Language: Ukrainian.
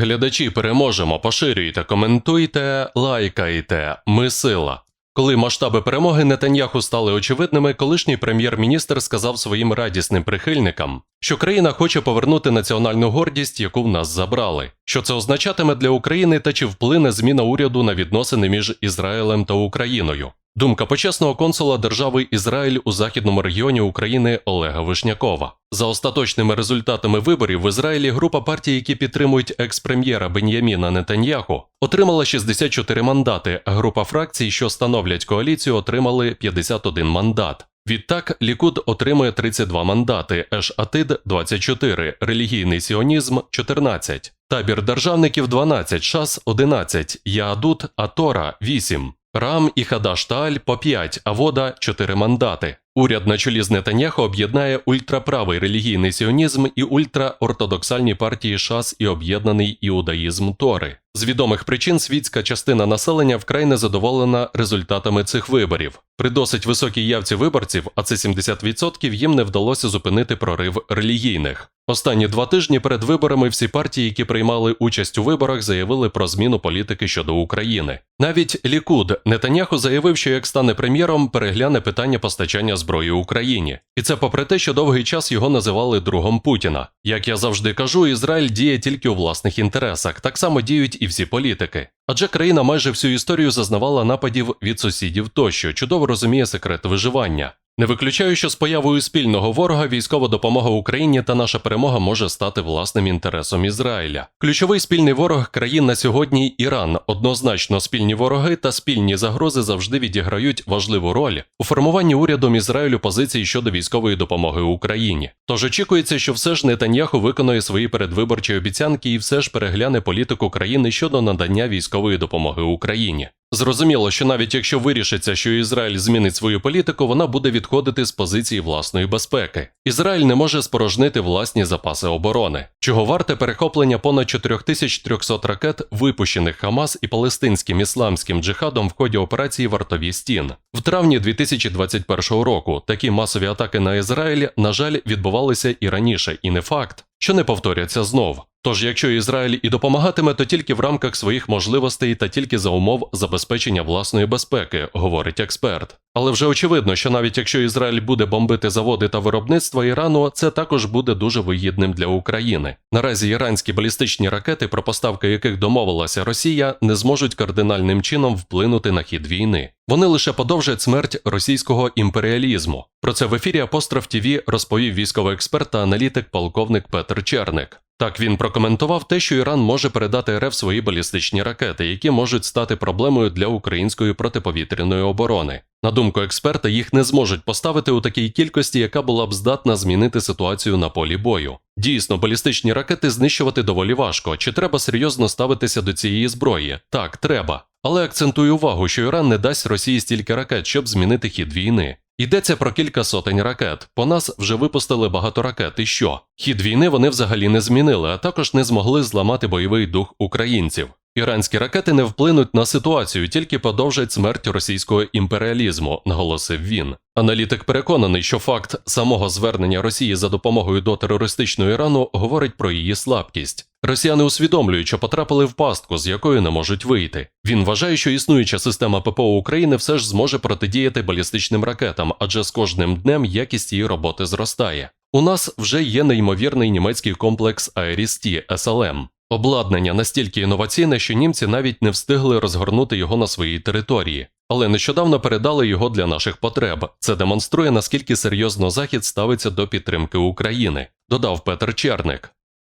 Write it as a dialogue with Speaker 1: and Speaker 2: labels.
Speaker 1: Глядачі переможемо, поширюйте, коментуйте, лайкайте. Ми сила. Коли масштаби перемоги Нетаньяху стали очевидними, колишній прем'єр-міністр сказав своїм радісним прихильникам, що країна хоче повернути національну гордість, яку в нас забрали. Що це означатиме для України та чи вплине зміна уряду на відносини між Ізраїлем та Україною? Думка почесного консула держави Ізраїль у західному регіоні України Олега Вишнякова. За остаточними результатами виборів в Ізраїлі група партій, які підтримують екс-прем'єра Бен'яміна Нетаньяху, отримала 64 мандати, а група фракцій, що становлять коаліцію, отримали 51 мандат. Відтак Лікуд отримує 32 мандати, Еш Атид 24, релігійний сіонізм 14, табір державників 12, Шас 11, Яадут Атора 8. Рам і Хадашталь по 5, а вода 4 мандати. Уряд на чолі з Нетаньяху об'єднає ультраправий релігійний сіонізм і ультраортодоксальні партії ШАС і об'єднаний іудаїзм Тори. З відомих причин світська частина населення вкрай незадоволена результатами цих виборів. При досить високій явці виборців, а це 70%, їм не вдалося зупинити прорив релігійних. Останні два тижні перед виборами всі партії, які приймали участь у виборах, заявили про зміну політики щодо України. Навіть Лікуд Нетаньяху заявив, що як стане прем'єром, перегляне питання постачання зброї Україні. І це попри те, що довгий час його називали другом Путіна. Як я завжди кажу, Ізраїль діє тільки у власних інтересах, так само діють і всі політики. Адже країна майже всю історію зазнавала нападів від сусідів тощо, чудово розуміє секрет виживання. Не виключаю, що з появою спільного ворога військова допомога Україні та наша перемога може стати власним інтересом Ізраїля. Ключовий спільний ворог країн на сьогодні Іран. Однозначно, спільні вороги та спільні загрози завжди відіграють важливу роль у формуванні урядом Ізраїлю позицій щодо військової допомоги Україні. Тож очікується, що все ж Нетаньяху виконує свої передвиборчі обіцянки і все ж перегляне політику країни щодо надання військової допомоги Україні. Зрозуміло, що навіть якщо вирішиться, що Ізраїль змінить свою політику, вона буде відходити з позиції власної безпеки. Ізраїль не може спорожнити власні запаси оборони, чого варте перехоплення понад 4300 ракет, випущених Хамас і палестинським ісламським джихадом в ході операції Вартові стін. В травні 2021 року такі масові атаки на Ізраїль, на жаль, відбувалися і раніше, і не факт, що не повторяться знов. Тож, якщо Ізраїль і допомагатиме, то тільки в рамках своїх можливостей та тільки за умов забезпечення власної безпеки, говорить експерт. Але вже очевидно, що навіть якщо Ізраїль буде бомбити заводи та виробництво Ірану, це також буде дуже вигідним для України. Наразі іранські балістичні ракети, про поставки яких домовилася Росія, не зможуть кардинальним чином вплинути на хід війни. Вони лише подовжать смерть російського імперіалізму. Про це в ефірі Апостроф ТВ розповів військовий експерт та аналітик полковник Петр Черник. Так він прокоментував те, що Іран може передати РФ свої балістичні ракети, які можуть стати проблемою для української протиповітряної оборони. На думку експерта, їх не зможуть поставити у такій кількості, яка була б здатна змінити ситуацію на полі бою. Дійсно, балістичні ракети знищувати доволі важко. Чи треба серйозно ставитися до цієї зброї? Так, треба. Але акцентую увагу, що Іран не дасть Росії стільки ракет, щоб змінити хід війни. Йдеться про кілька сотень ракет. По нас вже випустили багато ракет. І що? Хід війни вони взагалі не змінили, а також не змогли зламати бойовий дух українців. Іранські ракети не вплинуть на ситуацію, тільки подовжать смерть російського імперіалізму, наголосив він. Аналітик переконаний, що факт самого звернення Росії за допомогою до терористичного Ірану говорить про її слабкість. Росіяни усвідомлюють, що потрапили в пастку, з якої не можуть вийти. Він вважає, що існуюча система ППО України все ж зможе протидіяти балістичним ракетам, адже з кожним днем якість її роботи зростає. У нас вже є неймовірний німецький комплекс Айрісті СЛМ. Обладнання настільки інноваційне, що німці навіть не встигли розгорнути його на своїй території, але нещодавно передали його для наших потреб. Це демонструє наскільки серйозно Захід ставиться до підтримки України, додав Петр Черник.